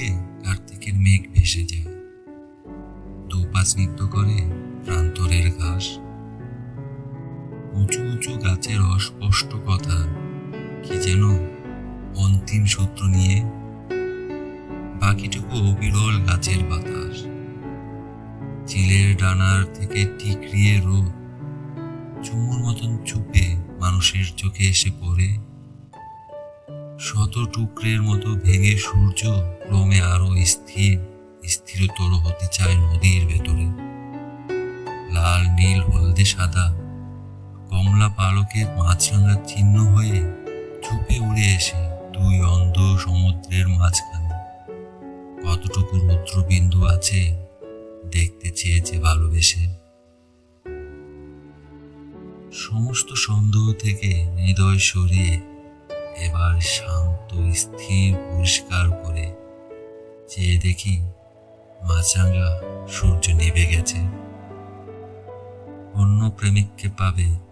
দিয়ে কার্তিকের মেঘ ভেসে যায়। দুপা স্নিগ্ধ করে প্রান্তরের ঘাস। উঁচু উঁচু গাছের অস্পষ্ট কথা, কি যেন অন্তিম সূত্র নিয়ে। বাকিটুকু অবিরল গাছের বাতাস। চিলের ডানার থেকে টিকরিয়ে রোদ চুমুর মতন চুপে মানুষের চোখে এসে পড়ে। শত টুকরের মতো ভেঙে সূর্য ক্রমে আরও স্থির, স্থিরতর হতে চায় নদীর ভেতরে। লাল, নীল, হলদে, সাদা, কমলা পালকের মাছরাঙা চিহ্ন হয়ে চুপে উড়ে এসে দুই অন্ধ সমুদ্রের মাঝখানে। কতটুকু রুদ্রবিন্দু আছে দেখতে চেয়েছে ভালোবেসে। সমস্ত সন্দেহ থেকে হৃদয় সরিয়ে শান্ত স্থির পরিষ্কার করে চেয়ে দেখি মাছরাঙা সূর্য নিভে গেছে। অন্য প্রেমিককে পাবে